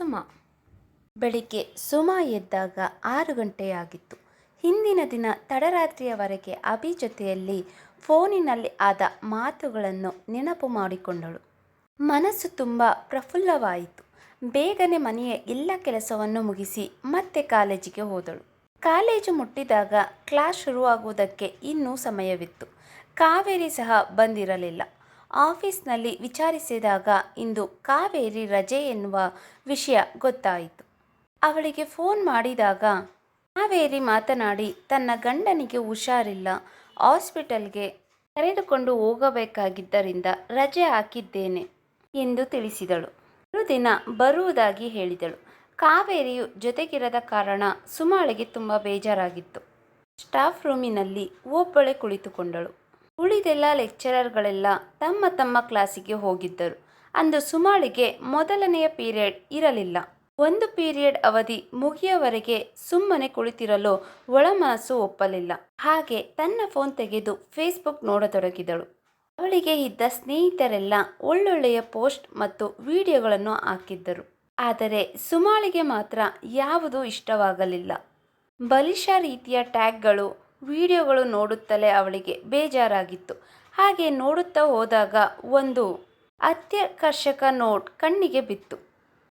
ಸುಮ. ಬೆಳಿಗ್ಗೆ ಸುಮ ಎದ್ದಾಗ ಆರು ಗಂಟೆಯಾಗಿತ್ತು. ಹಿಂದಿನ ದಿನ ತಡರಾತ್ರಿಯವರೆಗೆ ಅಭಿ ಜೊತೆಯಲ್ಲಿ ಫೋನಿನಲ್ಲಿ ಆದ ಮಾತುಗಳನ್ನು ನೆನಪು ಮಾಡಿಕೊಂಡಳು. ಮನಸ್ಸು ತುಂಬ ಪ್ರಫುಲ್ಲವಾಯಿತು. ಬೇಗನೆ ಮನೆಯ ಎಲ್ಲ ಕೆಲಸವನ್ನು ಮುಗಿಸಿ ಮತ್ತೆ ಕಾಲೇಜಿಗೆ ಹೋದಳು. ಕಾಲೇಜು ಮುಟ್ಟಿದಾಗ ಕ್ಲಾಸ್ ಶುರುವಾಗುವುದಕ್ಕೆ ಇನ್ನೂ ಸಮಯವಿತ್ತು. ಕಾವೇರಿ ಸಹ ಬಂದಿರಲಿಲ್ಲ. ಆಫೀಸ್ನಲ್ಲಿ ವಿಚಾರಿಸಿದಾಗ ಇಂದು ಕಾವೇರಿ ರಜೆ ಎನ್ನುವ ವಿಷಯ ಗೊತ್ತಾಯಿತು. ಅವಳಿಗೆ ಫೋನ್ ಮಾಡಿದಾಗ, ಕಾವೇರಿ ಮಾತನಾಡಿ, ತನ್ನ ಗಂಡನಿಗೆ ಹುಷಾರಿಲ್ಲ. ಹಾಸ್ಪಿಟಲ್ಗೆ ಕರೆದುಕೊಂಡು ಹೋಗಬೇಕಾಗಿದ್ದರಿಂದ ರಜೆ ಹಾಕಿದ್ದೇನೆ ಎಂದು ತಿಳಿಸಿದಳು. ಮರುದಿನ ಬರುವುದಾಗಿ ಹೇಳಿದಳು. ಕಾವೇರಿಯು ಜೊತೆಗಿರದ ಕಾರಣ ಸುಮಾಳಿಗೆ ತುಂಬ ಬೇಜಾರಾಗಿತ್ತು. ಸ್ಟಾಫ್ ರೂಮಿನಲ್ಲಿ ಒಬ್ಬಳೆ ಕುಳಿತುಕೊಂಡಳು. ಉಳಿದೆಲ್ಲ ಲೆಕ್ಚರರ್ಗಳೆಲ್ಲ ತಮ್ಮ ತಮ್ಮ ಕ್ಲಾಸಿಗೆ ಹೋಗಿದ್ದರು. ಅಂದು ಸುಮಾಳಿಗೆ ಮೊದಲನೆಯ ಪೀರಿಯಡ್ ಇರಲಿಲ್ಲ. ಒಂದು ಪೀರಿಯಡ್ ಅವಧಿ ಮುಗಿಯವರೆಗೆ ಸುಮ್ಮನೆ ಕುಳಿತಿರಲು ಒಳಮನಸ್ಸು ಒಪ್ಪಲಿಲ್ಲ. ಹಾಗೆ ತನ್ನ ಫೋನ್ ತೆಗೆದು ಫೇಸ್ಬುಕ್ ನೋಡತೊಡಗಿದಳು. ಅವಳಿಗೆ ಇದ್ದ ಸ್ನೇಹಿತರೆಲ್ಲ ಒಳ್ಳೊಳ್ಳೆಯ ಪೋಸ್ಟ್ ಮತ್ತು ವಿಡಿಯೋಗಳನ್ನು ಹಾಕಿದ್ದರು. ಆದರೆ ಸುಮಾಳಿಗೆ ಮಾತ್ರ ಯಾವುದೂ ಇಷ್ಟವಾಗಲಿಲ್ಲ. ಬಲಿಷ ರೀತಿಯ ಟ್ಯಾಗ್ಗಳು ವಿಡಿಯೋಗಳು ನೋಡುತ್ತಲೇ ಅವಳಿಗೆ ಬೇಜಾರಾಗಿತ್ತು. ಹಾಗೆ ನೋಡುತ್ತಾ ಹೋದಾಗ ಒಂದು ಅತ್ಯಾಕರ್ಷಕ ನೋಟ್ ಕಣ್ಣಿಗೆ ಬಿತ್ತು.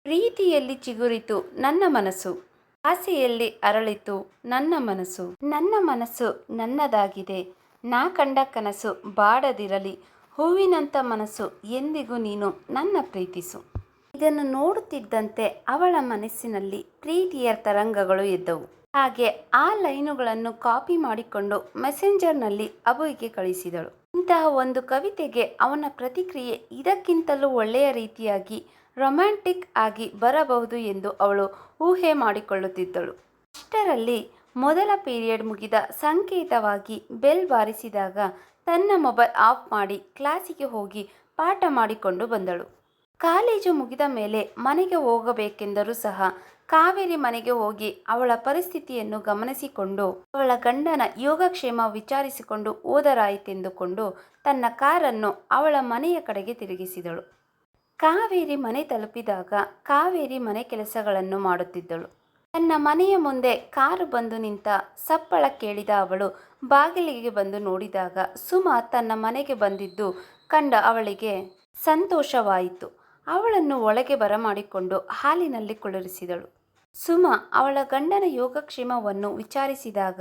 ಪ್ರೀತಿಯಲ್ಲಿ ಚಿಗುರಿತು ನನ್ನ ಮನಸ್ಸು. ಆಸೆಯಲ್ಲಿ ಅರಳಿತು ನನ್ನ ಮನಸ್ಸು. ನನ್ನ ಮನಸ್ಸು ನನ್ನದಾಗಿದೆ. ನಾ ಕಂಡ ಕನಸು ಬಾಡದಿರಲಿ. ಹೂವಿನಂಥ ಮನಸ್ಸು ಎಂದಿಗೂ ನೀನು ನನ್ನ ಪ್ರೀತಿಸು. ಇದನ್ನು ನೋಡುತ್ತಿದ್ದಂತೆ ಅವಳ ಮನಸ್ಸಿನಲ್ಲಿ ಪ್ರೀತಿಯ ತರಂಗಗಳು ಎದ್ದವು. ಹಾಗೆ ಆ ಲೈನುಗಳನ್ನು ಕಾಪಿ ಮಾಡಿಕೊಂಡು ಮೆಸೆಂಜರ್ನಲ್ಲಿ ಅಬುವಿಗೆ ಕಳಿಸಿದಳು. ಇಂತಹ ಒಂದು ಕವಿತೆಗೆ ಅವನ ಪ್ರತಿಕ್ರಿಯೆ ಇದಕ್ಕಿಂತಲೂ ಒಳ್ಳೆಯ ರೀತಿಯಾಗಿ, ರೊಮ್ಯಾಂಟಿಕ್ ಆಗಿ ಬರಬಹುದು ಎಂದು ಅವಳು ಊಹೆ ಮಾಡಿಕೊಳ್ಳುತ್ತಿದ್ದಳು. ಅಷ್ಟರಲ್ಲಿ ಮೊದಲ ಪೀರಿಯಡ್ ಮುಗಿದ ಸಂಕೇತವಾಗಿ ಬೆಲ್ ಬಾರಿಸಿದಾಗ ತನ್ನ ಮೊಬೈಲ್ ಆಫ್ ಮಾಡಿ ಕ್ಲಾಸಿಗೆ ಹೋಗಿ ಪಾಠ ಮಾಡಿಕೊಂಡು ಬಂದಳು. ಕಾಲೇಜು ಮುಗಿದ ಮೇಲೆ ಮನೆಗೆ ಹೋಗಬೇಕೆಂದರೂ ಸಹ ಕಾವೇರಿ ಮನೆಗೆ ಹೋಗಿ ಅವಳ ಪರಿಸ್ಥಿತಿಯನ್ನು ಗಮನಿಸಿಕೊಂಡು ಅವಳ ಗಂಡನ ಯೋಗಕ್ಷೇಮ ವಿಚಾರಿಸಿಕೊಂಡು ಹೋದರಾಯಿತೆಂದುಕೊಂಡು ತನ್ನ ಕಾರನ್ನು ಅವಳ ಮನೆಯ ಕಡೆಗೆ ತಿರುಗಿಸಿದಳು. ಕಾವೇರಿ ಮನೆ ತಲುಪಿದಾಗ ಕಾವೇರಿ ಮನೆ ಕೆಲಸಗಳನ್ನು ಮಾಡುತ್ತಿದ್ದಳು. ತನ್ನ ಮನೆಯ ಮುಂದೆ ಕಾರು ಬಂದು ನಿಂತ ಸಪ್ಪಳ ಕೇಳಿದ ಅವಳು ಬಾಗಿಲಿಗೆ ಬಂದು ನೋಡಿದಾಗ ಸುಮ ತನ್ನ ಮನೆಗೆ ಬಂದಿದ್ದು ಕಂಡ ಅವಳಿಗೆ ಸಂತೋಷವಾಯಿತು. ಅವಳನ್ನು ಒಳಗೆ ಬರಮಾಡಿಕೊಂಡು ಹಾಲಿನಲ್ಲಿ ಕುಳ್ಳರಿಸಿದಳು ಸುಮ ಅವಳ ಗಂಡನ ಯೋಗಕ್ಷೇಮವನ್ನು ವಿಚಾರಿಸಿದಾಗ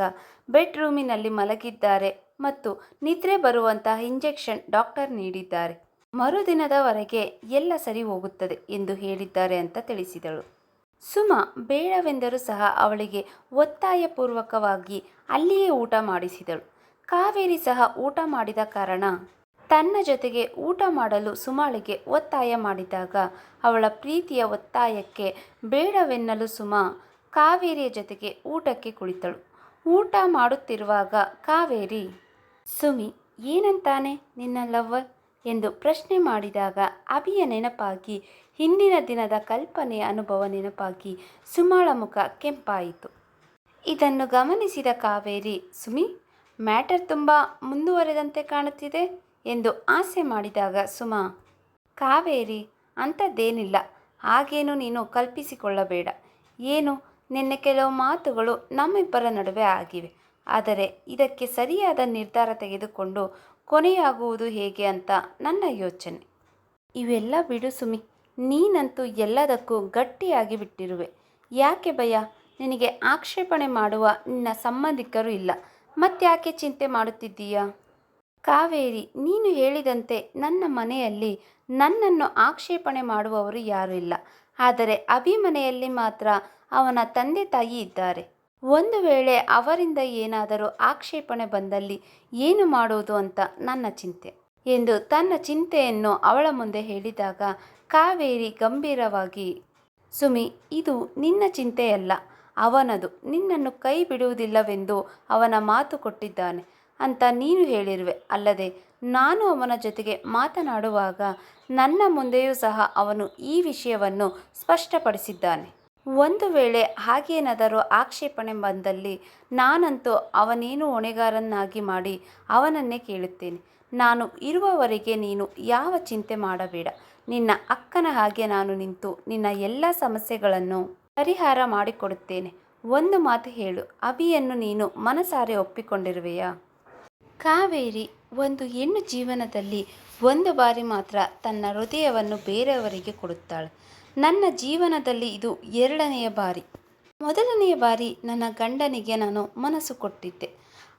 ಬೆಡ್ರೂಮಿನಲ್ಲಿ ಮಲಗಿದ್ದಾರೆ ಮತ್ತು ನಿದ್ರೆ ಬರುವಂತಹ ಇಂಜೆಕ್ಷನ್ ಡಾಕ್ಟರ್ ನೀಡಿದ್ದಾರೆ. ಮರುದಿನದವರೆಗೆ ಎಲ್ಲ ಸರಿ ಹೋಗುತ್ತದೆ ಎಂದು ಹೇಳಿದ್ದಾರೆ ಅಂತ ತಿಳಿಸಿದಳು. ಸುಮ ಬೇಡವೆಂದರೂ ಸಹ ಅವಳಿಗೆ ಒತ್ತಾಯಪೂರ್ವಕವಾಗಿ ಅಲ್ಲಿಯೇ ಊಟ ಮಾಡಿಸಿದಳು. ಕಾವೇರಿ ಸಹ ಊಟ ಮಾಡಿದ ಕಾರಣ ತನ್ನ ಜೊತೆಗೆ ಊಟ ಮಾಡಲು ಸುಮಾಳಿಗೆ ಒತ್ತಾಯ ಮಾಡಿದಾಗ, ಅವಳ ಪ್ರೀತಿಯ ಒತ್ತಾಯಕ್ಕೆ ಬೇಡವೆನ್ನಲು ಸುಮಾ ಕಾವೇರಿಯ ಜೊತೆಗೆ ಊಟಕ್ಕೆ ಕುಳಿತಳು. ಊಟ ಮಾಡುತ್ತಿರುವಾಗ ಕಾವೇರಿ, ಸುಮಿ, ಏನಂತಾನೆ ನಿನ್ನ ಲವ್ವರ್ ಎಂದು ಪ್ರಶ್ನೆ ಮಾಡಿದಾಗ ಅಭಿಯ ನೆನಪಾಗಿ, ಹಿಂದಿನ ದಿನದ ಕಲ್ಪನೆಯ ಅನುಭವ ನೆನಪಾಗಿ ಸುಮಾಳ ಮುಖ ಕೆಂಪಾಯಿತು. ಇದನ್ನು ಗಮನಿಸಿದ ಕಾವೇರಿ, ಸುಮಿ, ಮ್ಯಾಟರ್ ತುಂಬ ಮುಂದುವರೆದಂತೆ ಕಾಣುತ್ತಿದೆ. ಎಂದು ಆಸೆ ಮಾಡಿದಾಗ ಸುಮಾ, ಕಾವೇರಿ, ಅಂಥದ್ದೇನಿಲ್ಲ. ಹಾಗೇನು ನೀನು ಕಲ್ಪಿಸಿಕೊಳ್ಳಬೇಡ. ಏನು? ನಿನ್ನೆ ಕೆಲವು ಮಾತುಗಳು ನಮ್ಮಿಬ್ಬರ ನಡುವೆ ಆಗಿವೆ. ಆದರೆ ಇದಕ್ಕೆ ಸರಿಯಾದ ನಿರ್ಧಾರ ತೆಗೆದುಕೊಂಡು ಕೊನೆಯಾಗುವುದು ಹೇಗೆ ಅಂತ ನನ್ನ ಯೋಚನೆ. ಇವೆಲ್ಲ ಬಿಡು ಸುಮಿ. ನೀನಂತೂ ಎಲ್ಲದಕ್ಕೂ ಗಟ್ಟಿಯಾಗಿ ಬಿಟ್ಟಿರುವೆ. ಯಾಕೆ ಭಯ ನಿನಗೆ ಆಕ್ಷೇಪಣೆ ಮಾಡುವ ನಿನ್ನ ಸಂಬಂಧಿಕರು ಇಲ್ಲ. ಮತ್ತ್ಯಾಕೆ ಚಿಂತೆ ಮಾಡುತ್ತಿದ್ದೀಯಾ? ಕಾವೇರಿ, ನೀನು ಹೇಳಿದಂತೆ ನನ್ನ ಮನೆಯಲ್ಲಿ ನನ್ನನ್ನು ಆಕ್ಷೇಪಣೆ ಮಾಡುವವರು ಯಾರೂ ಇಲ್ಲ. ಆದರೆ ಅಭಿ ಮನೆಯಲ್ಲಿ ಮಾತ್ರ ಅವನ ತಂದೆ ತಾಯಿ ಇದ್ದಾರೆ. ಒಂದು ವೇಳೆ ಅವರಿಂದ ಏನಾದರೂ ಆಕ್ಷೇಪಣೆ ಬಂದಲ್ಲಿ ಏನು ಮಾಡುವುದು ಅಂತ ನನ್ನ ಚಿಂತೆ ಎಂದು ತನ್ನ ಚಿಂತೆಯನ್ನು ಅವಳ ಮುಂದೆ ಹೇಳಿದಾಗ ಕಾವೇರಿ ಗಂಭೀರವಾಗಿ, ಸುಮಿ, ಇದು ನಿನ್ನ ಚಿಂತೆಯಲ್ಲ. ಅವನದು ನಿನ್ನನ್ನು ಕೈ ಬಿಡುವುದಿಲ್ಲವೆಂದು ಅವನ ಮಾತು ಕೊಟ್ಟಿದ್ದಾನೆ. ಅಂತ ನೀನು ಹೇಳಿರುವೆ. ಅಲ್ಲದೆ ನಾನು ಅವನ ಜೊತೆಗೆ ಮಾತನಾಡುವಾಗ ನನ್ನ ಮುಂದೆಯೂ ಸಹ ಅವನು ಈ ವಿಷಯವನ್ನು ಸ್ಪಷ್ಟಪಡಿಸಿದ್ದಾನೆ. ಒಂದು ವೇಳೆ ಹಾಗೇನಾದರೂ ಆಕ್ಷೇಪಣೆ ಬಂದಲ್ಲಿ ನಾನಂತೂ ಅವನೇನು ಹೊಣೆಗಾರನ್ನಾಗಿ ಮಾಡಿ ಅವನನ್ನೇ ಕೇಳುತ್ತೇನೆ. ನಾನು ಇರುವವರೆಗೆ ನೀನು ಯಾವ ಚಿಂತೆ ಮಾಡಬೇಡ. ನಿನ್ನ ಅಕ್ಕನ ಹಾಗೆ ನಾನು ನಿಂತು ನಿನ್ನ ಎಲ್ಲ ಸಮಸ್ಯೆಗಳನ್ನು ಪರಿಹಾರ ಮಾಡಿಕೊಡುತ್ತೇನೆ. ಒಂದು ಮಾತು ಹೇಳು. ಅಭಿಯನ್ನು ನೀನು ಮನಸಾರೆ ಒಪ್ಪಿಕೊಂಡಿರುವೆಯಾ? ಕಾವೇರಿ ಒಂದು ಹೆಣ್ಣು ಜೀವನದಲ್ಲಿ ಒಂದು ಬಾರಿ ಮಾತ್ರ ತನ್ನ ಹೃದಯವನ್ನು ಬೇರೆಯವರಿಗೆ ಕೊಡುತ್ತಾಳೆ. ನನ್ನ ಜೀವನದಲ್ಲಿ ಇದು ಎರಡನೆಯ ಬಾರಿ. ಮೊದಲನೆಯ ಬಾರಿ ನನ್ನ ಗಂಡನಿಗೆ ನಾನು ಮನಸ್ಸು ಕೊಟ್ಟಿದ್ದೆ.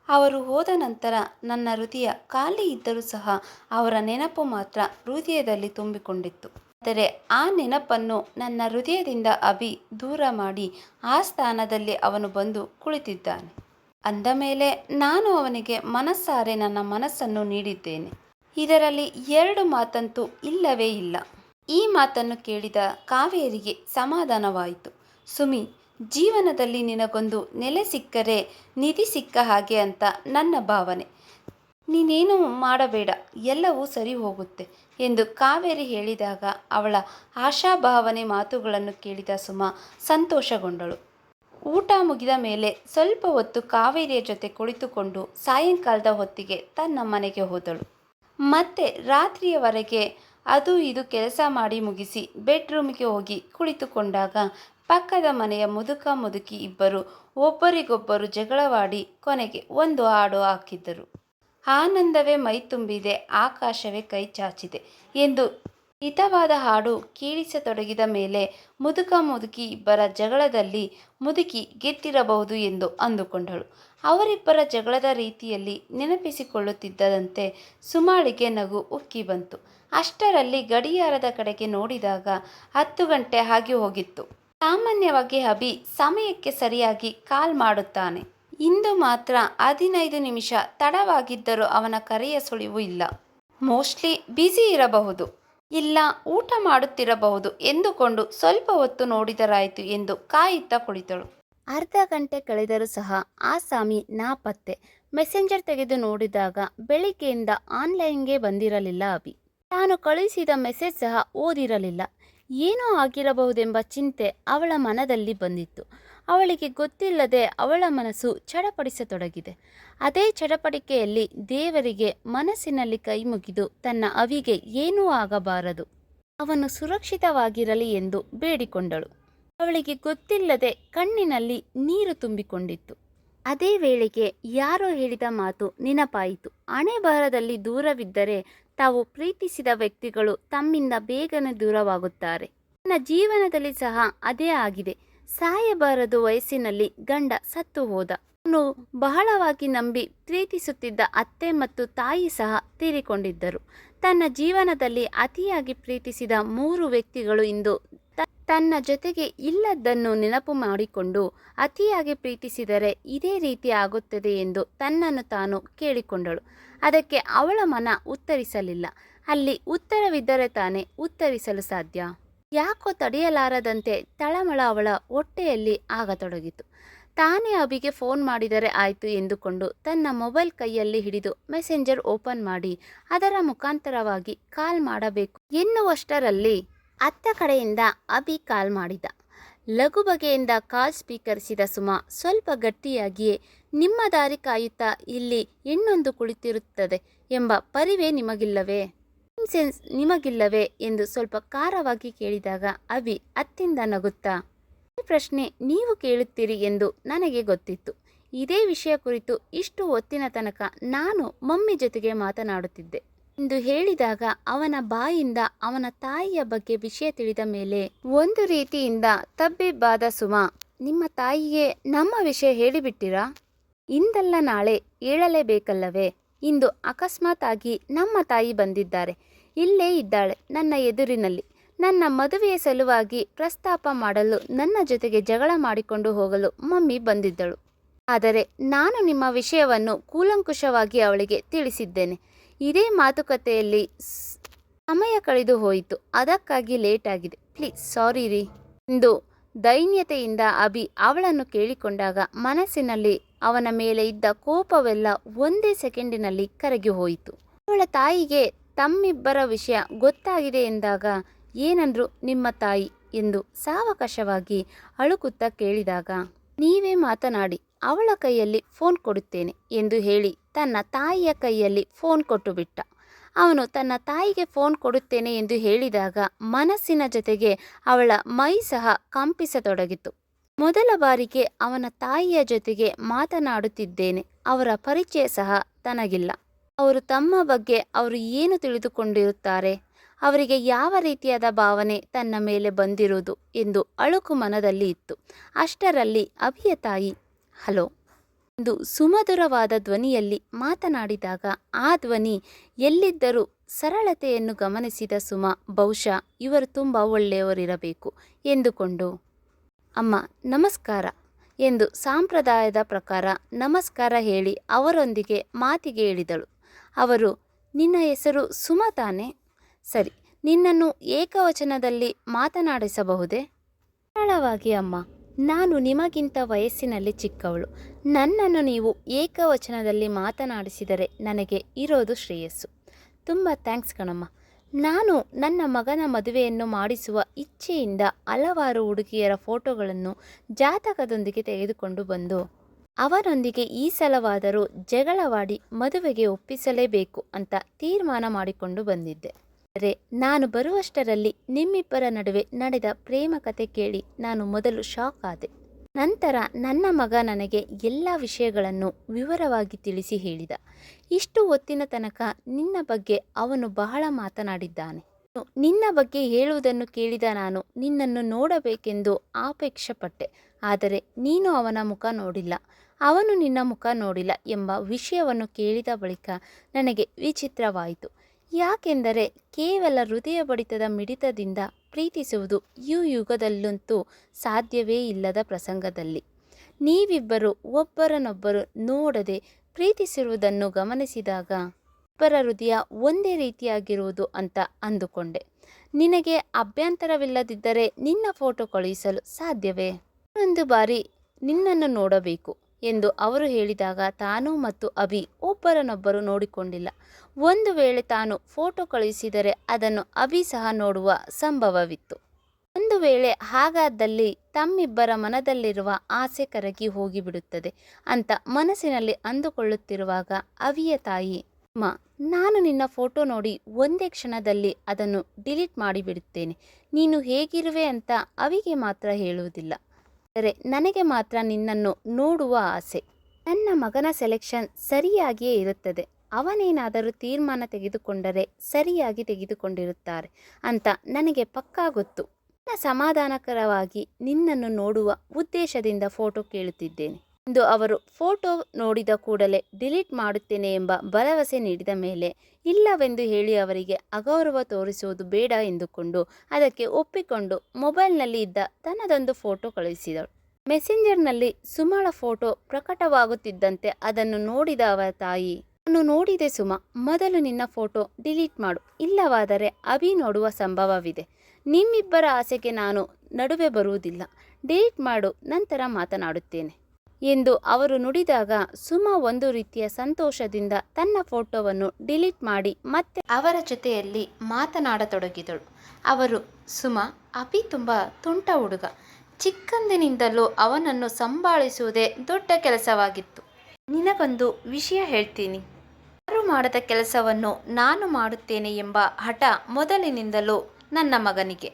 ಅವರು ಹೋದ ನಂತರ ನನ್ನ ಹೃದಯ ಖಾಲಿ ಇದ್ದರೂ ಸಹ ಅವರ ನೆನಪು ಮಾತ್ರ ಹೃದಯದಲ್ಲಿ ತುಂಬಿಕೊಂಡಿತ್ತು. ಆದರೆ ಆ ನೆನಪನ್ನು ನನ್ನ ಹೃದಯದಿಂದ ಅಭಿ ದೂರ ಮಾಡಿ ಆ ಸ್ಥಾನದಲ್ಲಿ ಅವನು ಬಂದು ಕುಳಿತಿದ್ದಾನೆ. ಅಂದ ಮೇಲೆ ನಾನು ಅವನಿಗೆ ಮನಸ್ಸಾರೆ ನನ್ನ ಮನಸ್ಸನ್ನು ನೀಡಿದ್ದೇನೆ. ಇದರಲ್ಲಿ ಎರಡು ಮಾತಂತೂ ಇಲ್ಲವೇ ಇಲ್ಲ. ಈ ಮಾತನ್ನು ಕೇಳಿದ ಕಾವೇರಿಗೆ ಸಮಾಧಾನವಾಯಿತು. ಸುಮಿ, ಜೀವನದಲ್ಲಿ ನಿನಗೊಂದು ನೆಲೆ ಸಿಕ್ಕರೆ ನಿಧಿ ಸಿಕ್ಕ ಹಾಗೆ ಅಂತ ನನ್ನ ಭಾವನೆ. ನೀನೇನು ಮಾಡಬೇಡ, ಎಲ್ಲವೂ ಸರಿ ಹೋಗುತ್ತೆ ಎಂದು ಕಾವೇರಿ ಹೇಳಿದಾಗ ಅವಳ ಆಶಾಭಾವನೆ ಮಾತುಗಳನ್ನು ಕೇಳಿದ ಸುಮ ಸಂತೋಷಗೊಂಡಳು. ಊಟ ಮುಗಿದ ಮೇಲೆ ಸ್ವಲ್ಪ ಹೊತ್ತು ಕಾವೇರಿಯ ಜೊತೆ ಕುಳಿತುಕೊಂಡು ಸಾಯಂಕಾಲದ ಹೊತ್ತಿಗೆ ತನ್ನ ಮನೆಗೆ ಹೋದಳು. ಮತ್ತೆ ರಾತ್ರಿಯವರೆಗೆ ಅದು ಇದು ಕೆಲಸ ಮಾಡಿ ಮುಗಿಸಿ ಬೆಡ್ರೂಮಿಗೆ ಹೋಗಿ ಕುಳಿತುಕೊಂಡಾಗ ಪಕ್ಕದ ಮನೆಯ ಮುದುಕ ಮುದುಕಿ ಇಬ್ಬರು ಒಬ್ಬರಿಗೊಬ್ಬರು ಜಗಳವಾಡಿ ಕೊನೆಗೆ ಒಂದು ಹಾಡು ಹಾಕಿದ್ದರು. ಆನಂದವೇ ಮೈ ತುಂಬಿದೆ, ಆಕಾಶವೇ ಕೈ ಚಾಚಿದೆ ಎಂದು ಹಿತವಾದ ಹಾಡು ಕೇಳಿಸತೊಡಗಿದ ಮೇಲೆ ಮುದುಕ ಮುದುಕಿ ಇಬ್ಬರ ಜಗಳದಲ್ಲಿ ಮುದುಕಿ ಗೆದ್ದಿರಬಹುದು ಎಂದು ಅಂದುಕೊಂಡಳು. ಅವರಿಬ್ಬರ ಜಗಳದ ರೀತಿಯಲ್ಲಿ ನೆನಪಿಸಿಕೊಳ್ಳುತ್ತಿದ್ದಂತೆ ಸುಮಾಳಿಗೆ ನಗು ಉಕ್ಕಿ ಬಂತು. ಅಷ್ಟರಲ್ಲಿ ಗಡಿಯಾರದ ಕಡೆಗೆ ನೋಡಿದಾಗ ಹತ್ತು ಗಂಟೆ ಆಗಿ ಹೋಗಿತ್ತು. ಸಾಮಾನ್ಯವಾಗಿ ಅಭಿ ಸಮಯಕ್ಕೆ ಸರಿಯಾಗಿ ಕಾಲ್ ಮಾಡುತ್ತಾನೆ. ಇಂದು ಮಾತ್ರ ಹದಿನೈದು ನಿಮಿಷ ತಡವಾಗಿದ್ದರೂ ಅವನ ಕರೆಯ ಸುಳಿವು ಇಲ್ಲ. ಮೋಸ್ಟ್ಲಿ ಬ್ಯುಸಿ ಇರಬಹುದು. ಇಲ್ಲ, ಊಟ ಮಾಡುತ್ತಿರಬಹುದು ಎಂದುಕೊಂಡು ಸ್ವಲ್ಪ ಹೊತ್ತು ನೋಡಿದರಾಯಿತು ಎಂದು ಕಾಯುತ್ತಾ ಕುಳಿತಳು. ಅರ್ಧ ಗಂಟೆ ಕಳೆದರೂ ಸಹ ಆ ಆಸಾಮಿ ನಾಪತ್ತೆ ಮೆಸೆಂಜರ್ ತೆಗೆದು ನೋಡಿದಾಗ ಬೆಳಿಗ್ಗೆಯಿಂದ ಆನ್ಲೈನ್ಗೆ ಬಂದಿರಲಿಲ್ಲ ಅಭಿ. ತಾನು ಕಳುಹಿಸಿದ ಮೆಸೇಜ್ ಸಹ ಓದಿರಲಿಲ್ಲ. ಏನೋ ಆಗಿರಬಹುದೆಂಬ ಚಿಂತೆ ಅವಳ ಮನದಲ್ಲಿ ಬಂದಿತ್ತು. ಅವಳಿಗೆ ಗೊತ್ತಿಲ್ಲದೆ ಅವಳ ಮನಸ್ಸು ಚಡಪಡಿಸತೊಡಗಿದೆ. ಅದೇ ಚಡಪಡಿಕೆಯಲ್ಲಿ ದೇವರಿಗೆ ಮನಸ್ಸಿನಲ್ಲಿ ಕೈಮುಗಿದು ತನ್ನ ಅವಿಗೆ ಏನೂ ಆಗಬಾರದು. ಅವನು ಸುರಕ್ಷಿತವಾಗಿರಲಿ ಎಂದು ಬೇಡಿಕೊಂಡಳು. ಅವಳಿಗೆ ಗೊತ್ತಿಲ್ಲದೆ ಕಣ್ಣಿನಲ್ಲಿ ನೀರು ತುಂಬಿಕೊಂಡಿತ್ತು. ಅದೇ ವೇಳೆಗೆ ಯಾರೋ ಹೇಳಿದ ಮಾತು ನೆನಪಾಯಿತು. ಅಣೆಬಾರದಲ್ಲಿ ದೂರವಿದ್ದರೆ ತಾವು ಪ್ರೀತಿಸಿದ ವ್ಯಕ್ತಿಗಳು ತಮ್ಮಿಂದ ಬೇಗನೆ ದೂರವಾಗುತ್ತಾರೆ. ನನ್ನ ಜೀವನದಲ್ಲಿ ಸಹ ಅದೇ ಆಗಿದೆ. ಸಾಯಬಾರದು ವಯಸ್ಸಿನಲ್ಲಿ ಗಂಡ ಸತ್ತು ಹೋದ. ಅವನು ಬಹಳವಾಗಿ ನಂಬಿ ಪ್ರೀತಿಸುತ್ತಿದ್ದ ಅತ್ತೆ ಮತ್ತು ತಾಯಿ ಸಹ ತೀರಿಕೊಂಡಿದ್ದರು. ತನ್ನ ಜೀವನದಲ್ಲಿ ಅತಿಯಾಗಿ ಪ್ರೀತಿಸಿದ ಮೂರು ವ್ಯಕ್ತಿಗಳು ಇಂದು ತನ್ನ ಜೊತೆಗೆ ಇಲ್ಲದ್ದನ್ನು ನೆನಪು ಮಾಡಿಕೊಂಡು ಅತಿಯಾಗಿ ಪ್ರೀತಿಸಿದರೆ ಇದೇ ರೀತಿ ಆಗುತ್ತದೆ ಎಂದು ತನ್ನನ್ನು ತಾನು ಕೇಳಿಕೊಂಡಳು. ಅದಕ್ಕೆ ಅವಳ ಮನ ಉತ್ತರಿಸಲಿಲ್ಲ. ಅಲ್ಲಿ ಉತ್ತರವಿದ್ದರೆ ತಾನೇ ಉತ್ತರಿಸಲು ಸಾಧ್ಯ? ಯಾಕೋ ತಡೆಯಲಾರದಂತೆ ತಳಮಳ ಅವಳ ಹೊಟ್ಟೆಯಲ್ಲಿ ಆಗತೊಡಗಿತು ತಾನೇ ಅಭಿಗೆ ಫೋನ್ ಮಾಡಿದರೆ ಆಯಿತು ಎಂದುಕೊಂಡು ತನ್ನ ಮೊಬೈಲ್ ಕೈಯಲ್ಲಿ ಹಿಡಿದು ಮೆಸೆಂಜರ್ ಓಪನ್ ಮಾಡಿ ಅದರ ಮುಖಾಂತರವಾಗಿ ಕಾಲ್ ಮಾಡಬೇಕು ಎನ್ನುವಷ್ಟರಲ್ಲಿ ಅತ್ತ ಕಡೆಯಿಂದ ಅಭಿ ಕಾಲ್ ಮಾಡಿದ. ಲಘು ಬಗೆಯಿಂದ ಕಾಲ್ ಸ್ವೀಕರಿಸಿದ ಸುಮಾ ಸ್ವಲ್ಪ ಗಟ್ಟಿಯಾಗಿಯೇ, ನಿಮ್ಮ ದಾರಿ ಕಾಯುತ್ತಾ ಇಲ್ಲಿ ಇನ್ನೊಂದು ಕುಳಿತಿರುತ್ತದೆ ಎಂಬ ಪರಿವೇ ನಿಮಗಿಲ್ಲವೇ? ಸೆನ್ಸ್ ನಿಮಗಿಲ್ಲವೇ ಎಂದು ಸ್ವಲ್ಪ ಖಾರವಾಗಿ ಕೇಳಿದಾಗ ಅವಿ ಅತ್ತಿಂದ ನಗುತ್ತಾ, ಈ ಪ್ರಶ್ನೆ ನೀವು ಕೇಳುತ್ತೀರಿ ಎಂದು ನನಗೆ ಗೊತ್ತಿತ್ತು. ಇದೇ ವಿಷಯ ಕುರಿತು ಇಷ್ಟು ಹೊತ್ತಿನ ತನಕ ನಾನು ಮಮ್ಮಿ ಜೊತೆಗೆ ಮಾತನಾಡುತ್ತಿದ್ದೆ. ಎಂದು ಹೇಳಿದಾಗ ಅವನ ಬಾಯಿಂದ ಅವನ ತಾಯಿಯ ಬಗ್ಗೆ ವಿಷಯ ತಿಳಿದ ಮೇಲೆ, ಒಂದು ರೀತಿಯಿಂದ ತಬ್ಬಿಬ್ಬಾದ ಸುಮಾ, ನಿಮ್ಮ ತಾಯಿಗೆ ನಮ್ಮ ವಿಷಯ ಹೇಳಿಬಿಟ್ಟಿರಾ? ಇಂದಲ್ಲ ನಾಳೆ ಹೇಳಲೇಬೇಕಲ್ಲವೇ ಇಂದು ಅಕಸ್ಮಾತ್ ಆಗಿ ನಮ್ಮ ತಾಯಿ ಬಂದಿದ್ದಾರೆ. ಇಲ್ಲೇ ಇದ್ದಾಳೆ ನನ್ನ ಎದುರಿನಲ್ಲಿ. ನನ್ನ ಮದುವೆಯ ಸಲುವಾಗಿ ಪ್ರಸ್ತಾಪ ಮಾಡಲು ನನ್ನ ಜೊತೆಗೆ ಜಗಳ ಮಾಡಿಕೊಂಡು ಹೋಗಲು ಮಮ್ಮಿ ಬಂದಿದ್ದಳು. ಆದರೆ ನಾನು ನಿಮ್ಮ ವಿಷಯವನ್ನು ಕೂಲಂಕುಷವಾಗಿ ಅವಳಿಗೆ ತಿಳಿಸಿದ್ದೇನೆ. ಇದೇ ಮಾತುಕತೆಯಲ್ಲಿ ಸಮಯ ಕಳೆದು ಹೋಯಿತು. ಅದಕ್ಕಾಗಿ ಲೇಟ್ ಆಗಿದೆ. ಪ್ಲೀಸ್, ಸಾರಿ ರೀ. ಎಂದು ದೈನ್ಯತೆಯಿಂದ ಅಭಿ ಅವಳನ್ನು ಕೇಳಿಕೊಂಡಾಗ ಮನಸ್ಸಿನಲ್ಲಿ ಅವನ ಮೇಲೆ ಇದ್ದ ಕೋಪವೆಲ್ಲ ಒಂದೇ ಸೆಕೆಂಡಿನಲ್ಲಿ ಕರಗಿ ಹೋಯಿತು. ಅವಳ ತಾಯಿಗೆ ತಮ್ಮಿಬ್ಬರ ವಿಷಯ ಗೊತ್ತಾಗಿದೆ ಎಂದಾಗ ಏನಂದ್ರು ನಿಮ್ಮ ತಾಯಿ ಎಂದು ಸಾವಕಾಶವಾಗಿ ಅಳುಕುತ್ತಾ ಕೇಳಿದಾಗ, ನೀವೇ ಮಾತನಾಡಿ, ಅವಳ ಕೈಯಲ್ಲಿ ಫೋನ್ ಕೊಡುತ್ತೇನೆ ಎಂದು ಹೇಳಿ ತನ್ನ ತಾಯಿಯ ಕೈಯಲ್ಲಿ ಫೋನ್ ಕೊಟ್ಟು ಬಿಟ್ಟ. ಅವನು ತನ್ನ ತಾಯಿಗೆ ಫೋನ್ ಕೊಡುತ್ತೇನೆ ಎಂದು ಹೇಳಿದಾಗ ಮನಸ್ಸಿನ ಜೊತೆಗೆ ಅವಳ ಮೈ ಸಹ ಕಂಪಿಸತೊಡಗಿತು ಮೊದಲ ಬಾರಿಗೆ ಅವನ ತಾಯಿಯ ಜೊತೆಗೆ ಮಾತನಾಡುತ್ತಿದ್ದೇನೆ, ಅವರ ಪರಿಚಯ ಸಹ ತನಗಿಲ್ಲ. ಅವರು ತಮ್ಮ ಬಗ್ಗೆ ಅವರು ಏನು ತಿಳಿದುಕೊಂಡಿರುತ್ತಾರೆ? ಅವರಿಗೆ ಯಾವ ರೀತಿಯಾದ ಭಾವನೆ ತನ್ನ ಮೇಲೆ ಬಂದಿರುವುದು ಎಂದು ಅಳುಕು ಮನದಲ್ಲಿ ಇತ್ತು. ಅಷ್ಟರಲ್ಲಿ ಅಭಿಯ ತಾಯಿ, ಹಲೋ. ಎಂದು ಸುಮಧುರವಾದ ಧ್ವನಿಯಲ್ಲಿ ಮಾತನಾಡಿದಾಗ ಆ ಧ್ವನಿ ಎಲ್ಲಿದ್ದರೂ ಸರಳತೆಯನ್ನು ಗಮನಿಸಿದ ಸುಮ, ಬಹುಶಃ ಇವರು ತುಂಬ ಒಳ್ಳೆಯವರಿರಬೇಕು ಎಂದುಕೊಂಡು, ಅಮ್ಮ, ನಮಸ್ಕಾರ ಎಂದು ಸಾಂಪ್ರದಾಯದ ಪ್ರಕಾರ ನಮಸ್ಕಾರ ಹೇಳಿ ಅವರೊಂದಿಗೆ ಮಾತಿಗೆ ಇಳಿದಳು. ಅವರು, ನಿನ್ನ ಹೆಸರು ಸುಮ ತಾನೆ? ಸರಿ, ನಿನ್ನನ್ನು ಏಕವಚನದಲ್ಲಿ ಮಾತನಾಡಿಸಬಹುದೇ? ಸರಳವಾಗಿ ಅಮ್ಮ, ನಾನು ನಿಮಗಿಂತ ವಯಸ್ಸಿನಲ್ಲಿ ಚಿಕ್ಕವಳು. ನನ್ನನ್ನು ನೀವು ಏಕವಚನದಲ್ಲಿ ಮಾತನಾಡಿಸಿದರೆ ನನಗೆ ಇರೋದು ಶ್ರೇಯಸ್ಸು. ತುಂಬ ಥ್ಯಾಂಕ್ಸ್ ಕಣಮ್ಮ. ನಾನು ನನ್ನ ಮಗನ ಮದುವೆಯನ್ನು ಮಾಡಿಸುವ ಇಚ್ಛೆಯಿಂದ ಹಲವಾರು ಹುಡುಗಿಯರ ಫೋಟೋಗಳನ್ನು ಜಾತಕದೊಂದಿಗೆ ತೆಗೆದುಕೊಂಡು ಬಂದು ಅವರೊಂದಿಗೆ ಈ ಸಲವಾದರೂ ಜಗಳವಾಡಿ ಮದುವೆಗೆ ಒಪ್ಪಿಸಲೇಬೇಕು ಅಂತ ತೀರ್ಮಾನ ಮಾಡಿಕೊಂಡು ಬಂದಿದ್ದೆ. ಆದರೆ ನಾನು ಬರುವಷ್ಟರಲ್ಲಿ ನಿಮ್ಮಿಬ್ಬರ ನಡುವೆ ನಡೆದ ಪ್ರೇಮ ಕತೆ ಕೇಳಿ ನಾನು ಮೊದಲು ಶಾಕ್ ಆದೆ. ನಂತರ ನನ್ನ ಮಗ ನನಗೆ ಎಲ್ಲ ವಿಷಯಗಳನ್ನು ವಿವರವಾಗಿ ತಿಳಿಸಿ ಹೇಳಿದ. ಇಷ್ಟು ಹೊತ್ತಿನ ತನಕ ನಿನ್ನ ಬಗ್ಗೆ ಅವನು ಬಹಳ ಮಾತನಾಡಿದ್ದಾನೆ. ನಿನ್ನ ಬಗ್ಗೆ ಹೇಳುವುದನ್ನು ಕೇಳಿದ ನಾನು ನಿನ್ನನ್ನು ನೋಡಬೇಕೆಂದು ಆಪೇಕ್ಷಪಟ್ಟೆ. ಆದರೆ ನೀನು ಅವನ ಮುಖ ನೋಡಿಲ್ಲ. ಅವನು ನಿನ್ನ ಮುಖ ನೋಡಿಲ್ಲ ಎಂಬ ವಿಷಯವನ್ನು ಕೇಳಿದ ಬಳಿಕ ನನಗೆ ವಿಚಿತ್ರವಾಯಿತು. ಯಾಕೆಂದರೆ ಕೇವಲ ಹೃದಯ ಬಡಿತದ ಮಿಡಿತದಿಂದ ಪ್ರೀತಿಸುವುದು ಈ ಯುಗದಲ್ಲಂತೂ ಸಾಧ್ಯವೇ ಇಲ್ಲದ ಪ್ರಸಂಗದಲ್ಲಿ. ನೀವಿಬ್ಬರು ಒಬ್ಬರನ್ನೊಬ್ಬರು ನೋಡದೆ ಪ್ರೀತಿಸಿರುವುದನ್ನು ಗಮನಿಸಿದಾಗ ಇಬ್ಬರ ಹೃದಯ ಒಂದೇ ರೀತಿಯಾಗಿರುವುದು ಅಂತ ಅಂದುಕೊಂಡೆ. ನಿನಗೆ ಅಭ್ಯಂತರವಿಲ್ಲದಿದ್ದರೆ ನಿನ್ನ ಫೋಟೋ ಕಳುಹಿಸಲು ಸಾಧ್ಯವೇ? ಒಂದು ಬಾರಿ ನಿನ್ನನ್ನು ನೋಡಬೇಕು. ಎಂದು ಅವರು ಹೇಳಿದಾಗ ತಾನು ಮತ್ತು ಅಭಿ ಒಬ್ಬರನ್ನೊಬ್ಬರು ನೋಡಿಕೊಂಡಿಲ್ಲ. ಒಂದು ವೇಳೆ ತಾನು ಫೋಟೋ ಕಳುಹಿಸಿದರೆ ಅದನ್ನು ಅಭಿ ಸಹ ನೋಡುವ ಸಂಭವವಿತ್ತು. ಒಂದು ವೇಳೆ ಹಾಗಾದಲ್ಲಿ ತಮ್ಮಿಬ್ಬರ ಮನದಲ್ಲಿರುವ ಆಸೆ ಕರಗಿ ಹೋಗಿಬಿಡುತ್ತದೆ ಅಂತ ಮನಸ್ಸಿನಲ್ಲಿ ಅಂದುಕೊಳ್ಳುತ್ತಿರುವಾಗ ಅವಿಯ ತಾಯಿ, ಅಮ್ಮ, ನಾನು ನಿನ್ನ ಫೋಟೋ ನೋಡಿ ಒಂದೇ ಕ್ಷಣದಲ್ಲಿ ಅದನ್ನು ಡಿಲೀಟ್ ಮಾಡಿಬಿಡುತ್ತೇನೆ. ನೀನು ಹೇಗಿರುವೆ ಅಂತ ಅವಿಗೆ ಮಾತ್ರ ಹೇಳುವುದಿಲ್ಲ. ನನಗೆ ಮಾತ್ರ ನಿನ್ನನ್ನು ನೋಡುವ ಆಸೆ. ನನ್ನ ಮಗನ ಸೆಲೆಕ್ಷನ್ ಸರಿಯಾಗಿಯೇ ಇರುತ್ತದೆ. ಅವನೇನಾದರೂ ತೀರ್ಮಾನ ತೆಗೆದುಕೊಂಡರೆ ಸರಿಯಾಗಿ ತೆಗೆದುಕೊಂಡಿರುತ್ತಾರೆ ಅಂತ ನನಗೆ ಪಕ್ಕಾ ಗೊತ್ತು. ಸಮಾಧಾನಕರವಾಗಿ ನಿನ್ನನ್ನು ನೋಡುವ ಉದ್ದೇಶದಿಂದ ಫೋಟೋ ಕೇಳುತ್ತಿದ್ದೇನೆ. ಎಂದು ಅವರು ಫೋಟೋ ನೋಡಿದ ಕೂಡಲೇ ಡಿಲೀಟ್ ಮಾಡುತ್ತೇನೆ ಎಂಬ ಭರವಸೆ ನೀಡಿದ ಮೇಲೆ, ಇಲ್ಲವೆಂದು ಹೇಳಿ ಅವರಿಗೆ ಅಗೌರವ ತೋರಿಸುವುದು ಬೇಡ ಎಂದುಕೊಂಡು ಅದಕ್ಕೆ ಒಪ್ಪಿಕೊಂಡು ಮೊಬೈಲ್ನಲ್ಲಿ ಇದ್ದ ತನ್ನದೊಂದು ಫೋಟೋ ಕಳುಹಿಸಿದಳು. ಮೆಸೆಂಜರ್ನಲ್ಲಿ ಸುಮಳ ಫೋಟೋ ಪ್ರಕಟವಾಗುತ್ತಿದ್ದಂತೆ ಅದನ್ನು ನೋಡಿದ ಅವರ ತಾಯಿ, ನಾನು ನೋಡಿದೆ ಸುಮ, ಮೊದಲು ನಿನ್ನ ಫೋಟೋ ಡಿಲೀಟ್ ಮಾಡು, ಇಲ್ಲವಾದರೆ ಅಭಿ ನೋಡುವ ಸಂಭವವಿದೆ. ನಿಮ್ಮಿಬ್ಬರ ಆಸೆಗೆ ನಾನು ನಡುವೆ ಬರುವುದಿಲ್ಲ. ಡಿಲೀಟ್ ಮಾಡು, ನಂತರ ಮಾತನಾಡುತ್ತೇನೆ. ಎಂದು ಅವರು ನುಡಿದಾಗ ಸುಮ ಒಂದು ರೀತಿಯ ಸಂತೋಷದಿಂದ ತನ್ನ ಫೋಟೋವನ್ನು ಡಿಲೀಟ್ ಮಾಡಿ ಮತ್ತೆ ಅವರ ಜೊತೆಯಲ್ಲಿ ಮಾತನಾಡತೊಡಗಿದಳು. ಅವರು, ಸುಮ ಅಪಿ ತುಂಬ ತುಂಟ ಹುಡುಗ. ಚಿಕ್ಕಂದಿನಿಂದಲೂ ಅವನನ್ನು ಸಂಭಾಳಿಸುವುದೇ ದೊಡ್ಡ ಕೆಲಸವಾಗಿತ್ತು. ನಿನಗೊಂದು ವಿಷಯ ಹೇಳ್ತೀನಿ. ಯಾರು ಮಾಡದ ಕೆಲಸವನ್ನು ನಾನು ಮಾಡುತ್ತೇನೆ ಎಂಬ ಹಠ ಮೊದಲಿನಿಂದಲೂ ನನ್ನ ಮಗನಿಗೆ.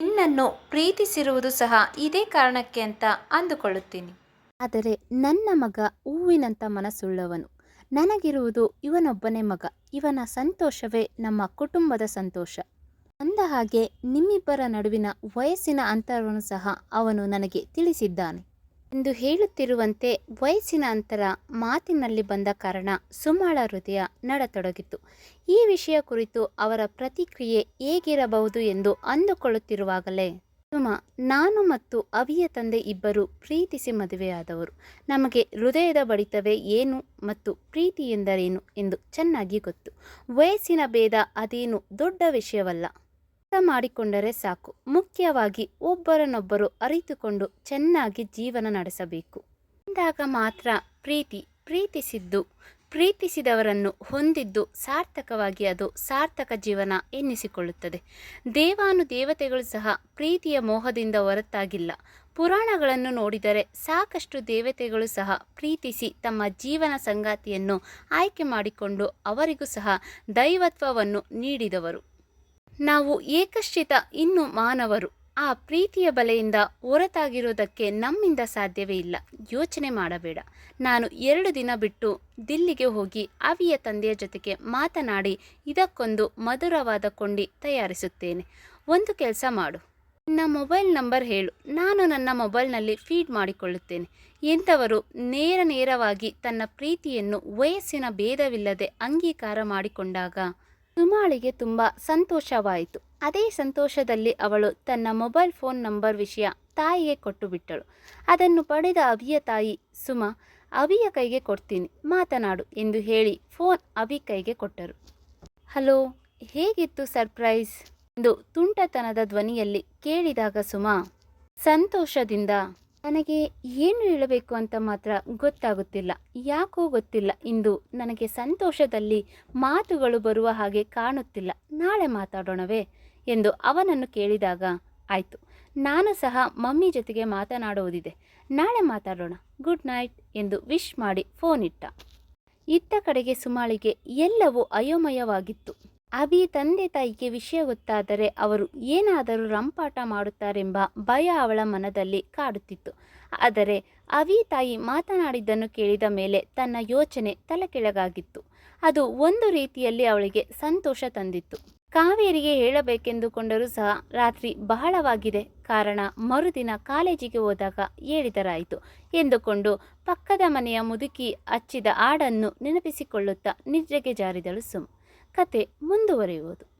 ನಿನ್ನನ್ನು ಪ್ರೀತಿಸಿರುವುದು ಸಹ ಇದೇ ಕಾರಣಕ್ಕೆ ಅಂತ ಅಂದುಕೊಳ್ಳುತ್ತೀನಿ. ಆದರೆ ನನ್ನ ಮಗ ಹೂವಿನಂಥ ಮನಸ್ಸುಳ್ಳವನು. ನನಗಿರುವುದು ಇವನೊಬ್ಬನೇ ಮಗ. ಇವನ ಸಂತೋಷವೇ ನಮ್ಮ ಕುಟುಂಬದ ಸಂತೋಷ. ಅಂದ ಹಾಗೆ ನಿಮ್ಮಿಬ್ಬರ ನಡುವಿನ ವಯಸ್ಸಿನ ಅಂತರವನ್ನು ಸಹ ಅವನು ನನಗೆ ತಿಳಿಸಿದ್ದಾನೆ. ಎಂದು ಹೇಳುತ್ತಿರುವಂತೆ ವಯಸ್ಸಿನ ಅಂತರ ಮಾತಿನಲ್ಲಿ ಬಂದ ಕಾರಣ ಸುಮಾಳ ಹೃದಯ ನಡತೊಡಗಿತು ಈ ವಿಷಯ ಕುರಿತು ಅವರ ಪ್ರತಿಕ್ರಿಯೆ ಹೇಗಿರಬಹುದು ಎಂದು ಅಂದುಕೊಳ್ಳುತ್ತಿರುವಾಗಲೇ ಸುಮ ನಾನು ಮತ್ತು ಅವಿಯ ತಂದೆ ಇಬ್ಬರು ಪ್ರೀತಿಸಿ ಮದುವೆಯಾದವರು. ನಮಗೆ ಹೃದಯದ ಬಡಿತವೇ ಏನು ಮತ್ತು ಪ್ರೀತಿ ಎಂದರೇನು ಎಂದು ಚೆನ್ನಾಗಿ ಗೊತ್ತು. ವಯಸ್ಸಿನ ಭೇದ ಅದೇನು ದೊಡ್ಡ ವಿಷಯವಲ್ಲ. ಅರ್ಥ ಮಾಡಿಕೊಂಡರೆ ಸಾಕು. ಮುಖ್ಯವಾಗಿ ಒಬ್ಬರನ್ನೊಬ್ಬರು ಅರಿತುಕೊಂಡು ಚೆನ್ನಾಗಿ ಜೀವನ ನಡೆಸಬೇಕು. ಅಂದಾಗ ಮಾತ್ರ ಪ್ರೀತಿ, ಪ್ರೀತಿಸಿದ್ದು ಪ್ರೀತಿಸಿದವರನ್ನು ಹೊಂದಿದ್ದು ಸಾರ್ಥಕವಾಗಿ ಅದು ಸಾರ್ಥಕ ಜೀವನ ಎನ್ನಿಸಿಕೊಳ್ಳುತ್ತದೆ. ದೇವಾನು ದೇವತೆಗಳು ಸಹ ಪ್ರೀತಿಯ ಮೋಹದಿಂದ ಹೊರತಾಗಿಲ್ಲ. ಪುರಾಣಗಳನ್ನು ನೋಡಿದರೆ ಸಾಕಷ್ಟು ದೇವತೆಗಳು ಸಹ ಪ್ರೀತಿಸಿ ತಮ್ಮ ಜೀವನ ಸಂಗಾತಿಯನ್ನು ಆಯ್ಕೆ ಮಾಡಿಕೊಂಡು ಅವರಿಗೂ ಸಹ ದೈವತ್ವವನ್ನು ನೀಡಿದವರು. ನಾವು ಏಕಶ್ಚಿತ ಇನ್ನು ಮಾನವರು. ಆ ಪ್ರೀತಿಯ ಬಲೆಯಿಂದ ಹೊರತಾಗಿರೋದಕ್ಕೆ ನಮ್ಮಿಂದ ಸಾಧ್ಯವೇ ಇಲ್ಲ. ಯೋಚನೆ ಮಾಡಬೇಡ. ನಾನು ಎರಡು ದಿನ ಬಿಟ್ಟು ದಿಲ್ಲಿಗೆ ಹೋಗಿ ಅವಿಯ ತಂದೆಯ ಜೊತೆಗೆ ಮಾತನಾಡಿ ಇದಕ್ಕೊಂದು ಮಧುರವಾದ ಕೊಂಡಿ ತಯಾರಿಸುತ್ತೇನೆ. ಒಂದು ಕೆಲಸ ಮಾಡು. ನಿನ್ನ ಮೊಬೈಲ್ ನಂಬರ್ ಹೇಳು. ನಾನು ನನ್ನ ಮೊಬೈಲ್ನಲ್ಲಿ ಫೀಡ್ ಮಾಡಿಕೊಳ್ಳುತ್ತೇನೆ. ಎಂಥವರು ನೇರ ನೇರವಾಗಿ ತನ್ನ ಪ್ರೀತಿಯನ್ನು ವಯಸ್ಸಿನ ಭೇದವಿಲ್ಲದೆ ಅಂಗೀಕಾರ ಮಾಡಿಕೊಂಡಾಗ ಸುಮಾಳಿಗೆ ತುಂಬ ಸಂತೋಷವಾಯಿತು. ಅದೇ ಸಂತೋಷದಲ್ಲಿ ಅವಳು ತನ್ನ ಮೊಬೈಲ್ ಫೋನ್ ನಂಬರ್ ವಿಷಯ ತಾಯಿಗೆ ಕೊಟ್ಟು ಬಿಟ್ಟಳು. ಅದನ್ನು ಪಡೆದ ಅವಿಯ ತಾಯಿ, ಸುಮ, ಅವಿಯ ಕೈಗೆ ಕೊಡ್ತೀನಿ, ಮಾತನಾಡು ಎಂದು ಹೇಳಿ ಫೋನ್ ಅವಿ ಕೈಗೆ ಕೊಟ್ಟರು. ಹಲೋ, ಹೇಗಿತ್ತು ಸರ್ಪ್ರೈಸ್? ಎಂದು ತುಂಟತನದ ಧ್ವನಿಯಲ್ಲಿ ಕೇಳಿದಾಗ ಸುಮ, ಸಂತೋಷದಿಂದ ನನಗೆ ಏನು ಹೇಳಬೇಕು ಅಂತ ಮಾತ್ರ ಗೊತ್ತಾಗುತ್ತಿಲ್ಲ. ಯಾಕೋ ಗೊತ್ತಿಲ್ಲ. ಇಂದು ನನಗೆ ಸಂತೋಷದಲ್ಲಿ ಮಾತುಗಳು ಬರುವ ಹಾಗೆ ಕಾಣುತ್ತಿಲ್ಲ. ನಾಳೆ ಮಾತಾಡೋಣವೇ ಎಂದು ಅವನನ್ನು ಕೇಳಿದಾಗ ಆಯಿತು. ನಾನು ಸಹ ಮಮ್ಮಿ ಜೊತೆಗೆ ಮಾತನಾಡುವುದಿದೆ. ನಾಳೆ ಮಾತಾಡೋಣ. ಗುಡ್ ನೈಟ್ ಎಂದು ವಿಶ್ ಮಾಡಿ ಫೋನ್ ಇಟ್ಟ. ಇತ್ತ ಕಡೆಗೆ ಸುಮಾಳಿಗೆ ಎಲ್ಲವೂ ಅಯೋಮಯವಾಗಿತ್ತು. ಅಭಿ ತಂದೆ ತಾಯಿಗೆ ವಿಷಯ ಗೊತ್ತಾದರೆ ಅವರು ಏನಾದರೂ ರಂಪಾಟ ಮಾಡುತ್ತಾರೆಂಬ ಭಯ ಅವಳ ಮನದಲ್ಲಿ ಕಾಡುತ್ತಿತ್ತು. ಆದರೆ ಅವಿ ತಾಯಿ ಮಾತನಾಡಿದ್ದನ್ನು ಕೇಳಿದ ಮೇಲೆ ತನ್ನ ಯೋಚನೆ ತಲೆಕೆಳಗಾಗಿತ್ತು. ಅದು ಒಂದು ರೀತಿಯಲ್ಲಿ ಅವಳಿಗೆ ಸಂತೋಷ ತಂದಿತ್ತು. ಕಾವೇರಿಗೆ ಹೇಳಬೇಕೆಂದುಕೊಂಡರೂ ಸಹ ರಾತ್ರಿ ಬಹಳವಾಗಿದೆ. ಕಾರಣ ಮರುದಿನ ಕಾಲೇಜಿಗೆ ಹೋದಾಗ ಹೇಳಿದರಾಯಿತು ಎಂದುಕೊಂಡು ಪಕ್ಕದ ಮನೆಯ ಮುದುಕಿ ಹಚ್ಚಿದ ಹಾಡನ್ನು ನೆನಪಿಸಿಕೊಳ್ಳುತ್ತಾ ನಿದ್ರೆಗೆ ಜಾರಿದಳು ಸುಮ್. ಕತೆ ಮುಂದುವರಿಯುವುದು.